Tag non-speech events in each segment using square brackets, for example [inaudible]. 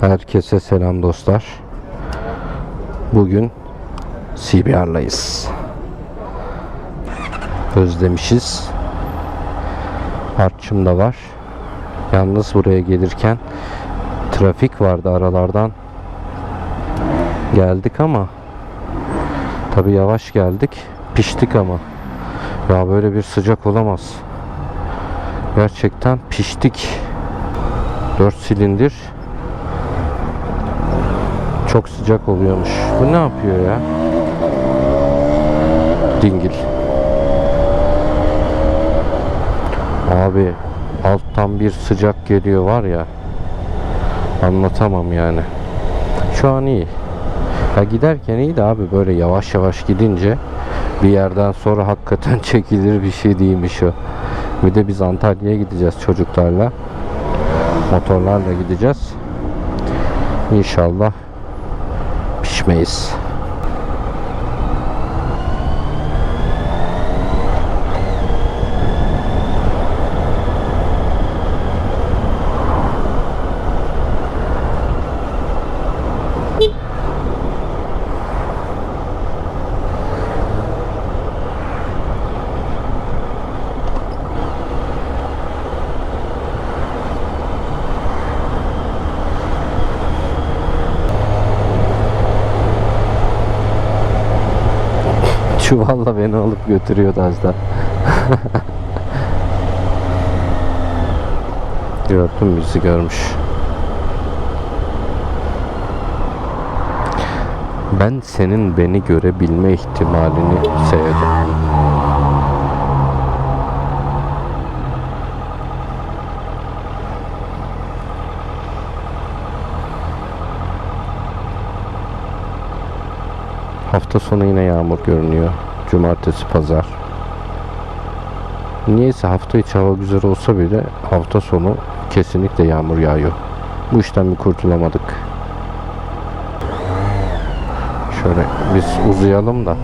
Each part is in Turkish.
Herkese selam dostlar. Bugün CBR'layız. Özlemişiz. Artçım da var. Yalnız buraya gelirken trafik vardı aralardan. Geldik ama tabi yavaş geldik. Piştik ama. Ya böyle bir sıcak olamaz. Gerçekten piştik. 4 silindir çok sıcak oluyormuş. Bu ne yapıyor ya? Dingil. Abi alttan bir sıcak geliyor var ya. Anlatamam yani. Şu an iyi. Ya giderken iyi de abi böyle yavaş yavaş gidince bir yerden sonra hakikaten [laughs] çekilir bir şey değilmiş o. Bir de biz Antalya'ya gideceğiz çocuklarla. Motorlarla gideceğiz. İnşallah mas. Çuvalla beni alıp götürüyordu az da. [laughs] Gördüm bizi görmüş. Ben senin beni görebilme ihtimalini sevdim. Hafta sonu yine yağmur görünüyor. Cumartesi, pazar. Niyeyse hafta içi hava güzel olsa bile hafta sonu kesinlikle yağmur yağıyor. Bu işten bir kurtulamadık. Şöyle biz uzayalım da.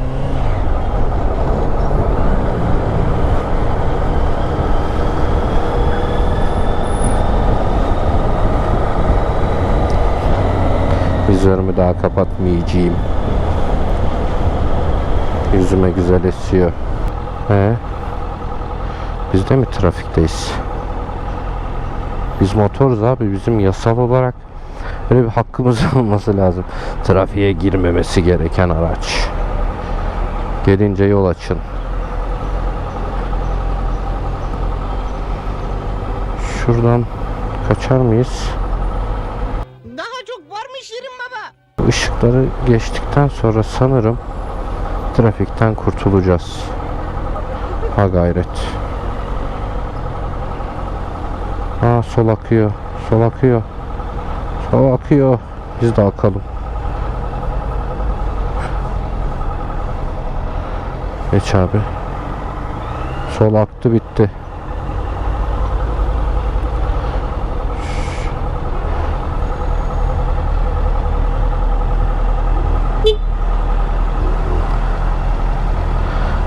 Vizörümü daha kapatmayacağım. Yüzüme güzel esiyor. He? Biz de mi trafikteyiz? Biz motoruz abi. Bizim yasal olarak böyle bir hakkımız [laughs] olması lazım. Trafiğe girmemesi gereken araç. Gelince yol açın. Şuradan kaçar mıyız? Daha çok var mı Şirin Baba? Bu ışıkları geçtikten sonra sanırım trafikten kurtulacağız. Ha gayret. Aa sol akıyor. Sol akıyor. Sol akıyor. Biz de akalım. Geç abi. Sol aktı bitti.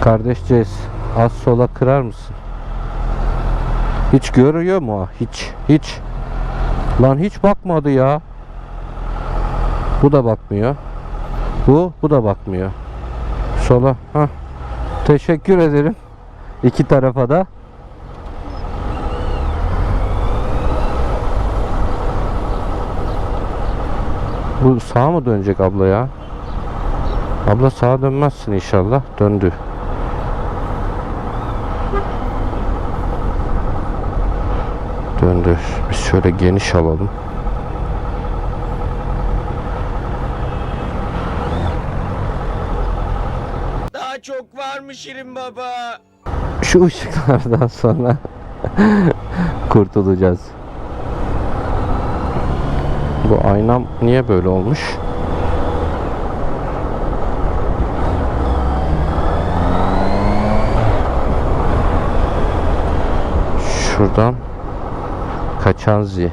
Kardeşceğiz az sola kırar mısın? Hiç görüyor mu? Hiç. Hiç. Lan hiç bakmadı ya. Bu da bakmıyor. Bu, bu da bakmıyor. Sola. Hah. Teşekkür ederim. İki tarafa da. Bu sağa mı dönecek abla ya? Abla sağa dönmezsin inşallah. Döndü. Döndür. Biz şöyle geniş alalım. Daha çok var mı Şirin Baba? Şu ışıklardan sonra [laughs] kurtulacağız. Bu aynam niye böyle olmuş? Şuradan Kaçanzi.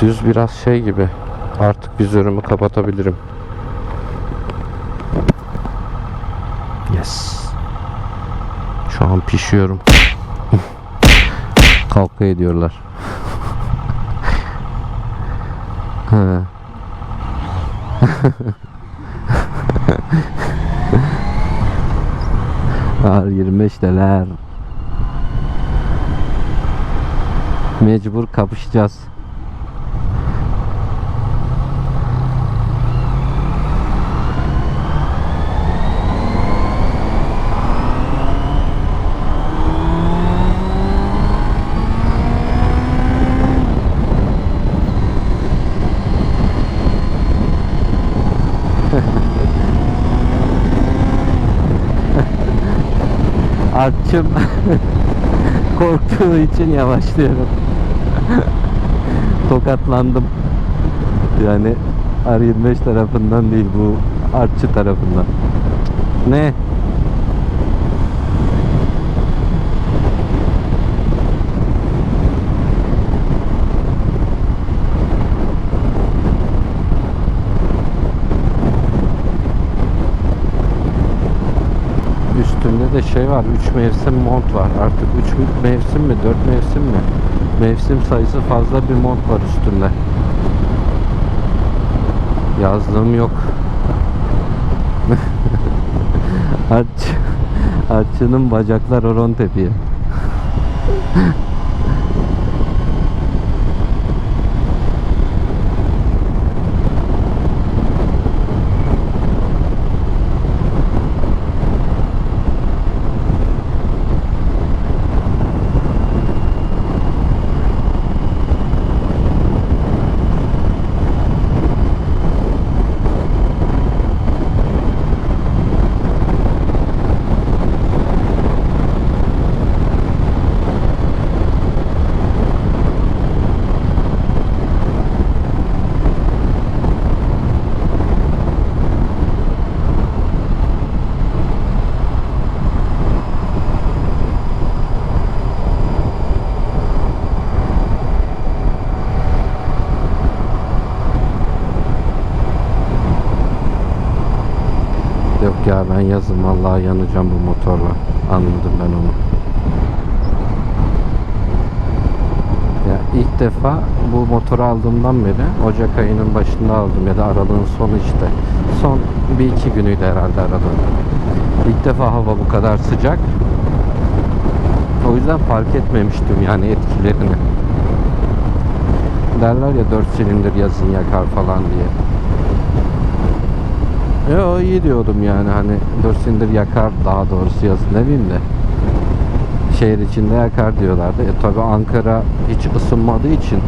düz biraz şey gibi artık vizörümü kapatabilirim Yes. Şu an pişiyorum. [laughs] Kavga ediyorlar. Ha. R25 deler. Mecbur kapışacağız. Artçım [laughs] korktuğu için yavaşlıyorum. [laughs] Tokatlandım. Yani R25 tarafından değil bu artçı tarafından. Ne? Üstünde de şey var. 3 mevsim mont var. Artık 3 mevsim mi 4 mevsim mi? Mevsim sayısı fazla bir mont var üstünde. Yazlığım yok. [laughs] Arç, arçının bacaklar oron tepiye. Yok ya ben yazın vallahi yanacağım bu motorla. Anladım ben onu. Ya ilk defa bu motoru aldığımdan beri Ocak ayının başında aldım ya da aralığın sonu işte. Son bir iki günüydü herhalde aralığın. İlk defa hava bu kadar sıcak. O yüzden fark etmemiştim yani etkilerini. Derler ya 4 silindir yazın yakar falan diye. Yo iyi diyordum yani hani 4 silindir yakar daha doğrusu yazın ne bileyim de şehir içinde yakar diyorlardı. E tabi Ankara hiç ısınmadığı için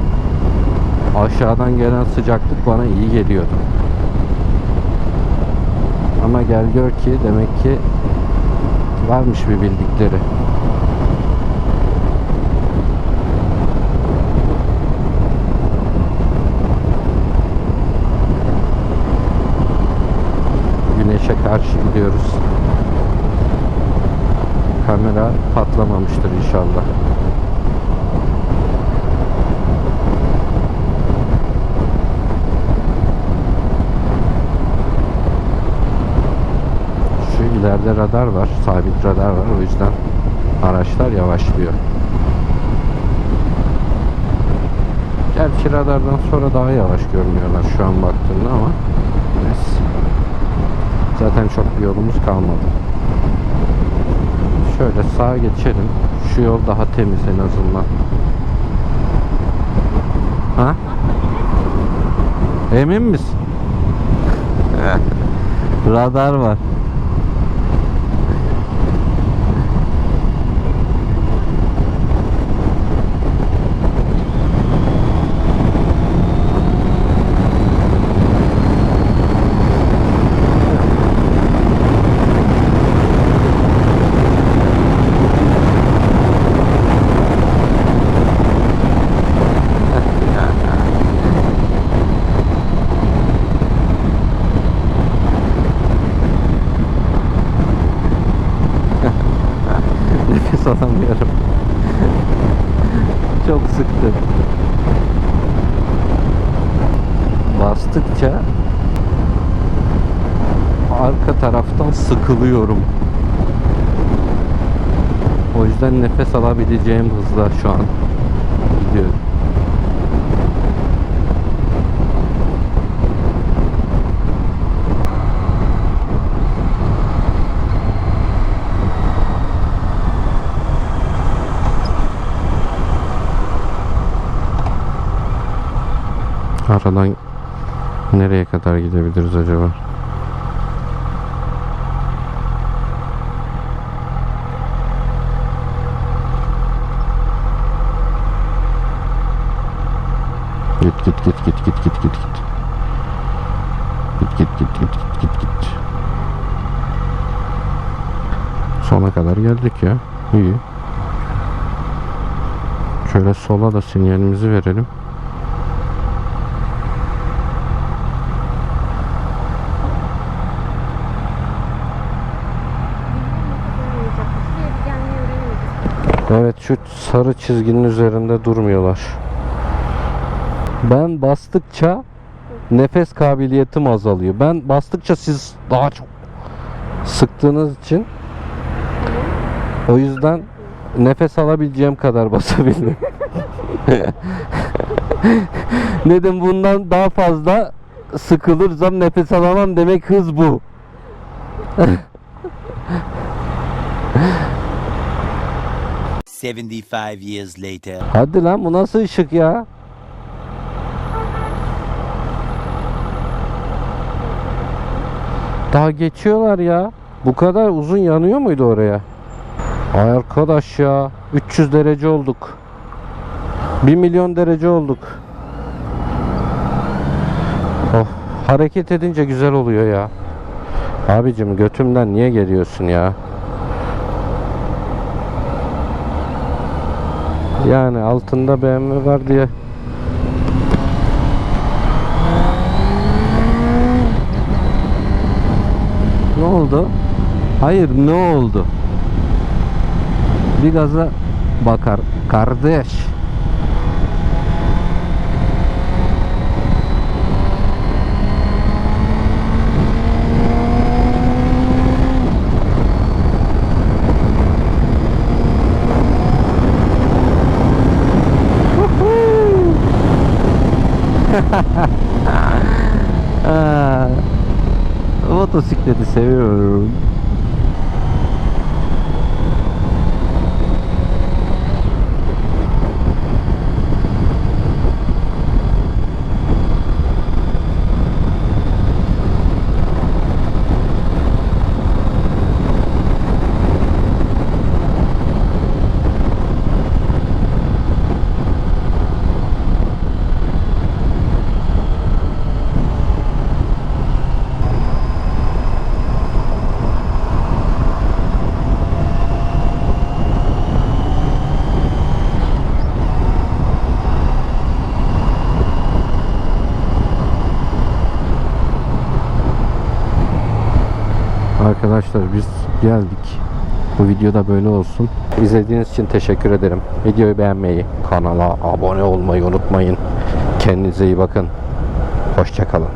aşağıdan gelen sıcaklık bana iyi geliyordu. Ama gel gör ki demek ki varmış bir bildikleri. Karşı gidiyoruz. Kamera patlamamıştır inşallah. Şu ileride radar var, sabit radar var. O yüzden araçlar yavaşlıyor. Gerçi radardan sonra daha yavaş görünüyorlar şu an baktığımda ama. Zaten çok bir yolumuz kalmadı. Şöyle sağa geçelim. Şu yol daha temiz en azından. Ha? Emin misin? Radar var. Nefes alamıyorum. [laughs] Çok sıktı. bastıkça arka taraftan sıkılıyorum. O yüzden nefes alabileceğim hızla şu an Aradan nereye kadar gidebiliriz acaba? Git git git git git git git git. Git git git git git git git. Sona kadar geldik ya. İyi. Şöyle sola da sinyalimizi verelim. Şu sarı çizginin üzerinde durmuyorlar. Ben bastıkça nefes kabiliyetim azalıyor. Ben bastıkça siz daha çok sıktığınız için o yüzden nefes alabileceğim kadar basabildim. [laughs] Dedim bundan daha fazla sıkılırsam nefes alamam demek hız bu. [laughs] Seventy-five years later. Hadi lan bu nasıl ışık ya? Daha geçiyorlar ya. Bu kadar uzun yanıyor muydu oraya? Ay arkadaş ya. 300 derece olduk. 1 milyon derece olduk. Oh, hareket edince güzel oluyor ya. Abicim götümden niye geliyorsun ya? Yani altında BMW var diye. Ne oldu? Hayır ne oldu? Bir gaza bakar kardeş. français euh, Bu videoda böyle olsun. İzlediğiniz için teşekkür ederim. Videoyu beğenmeyi, kanala abone olmayı unutmayın. Kendinize iyi bakın. Hoşçakalın.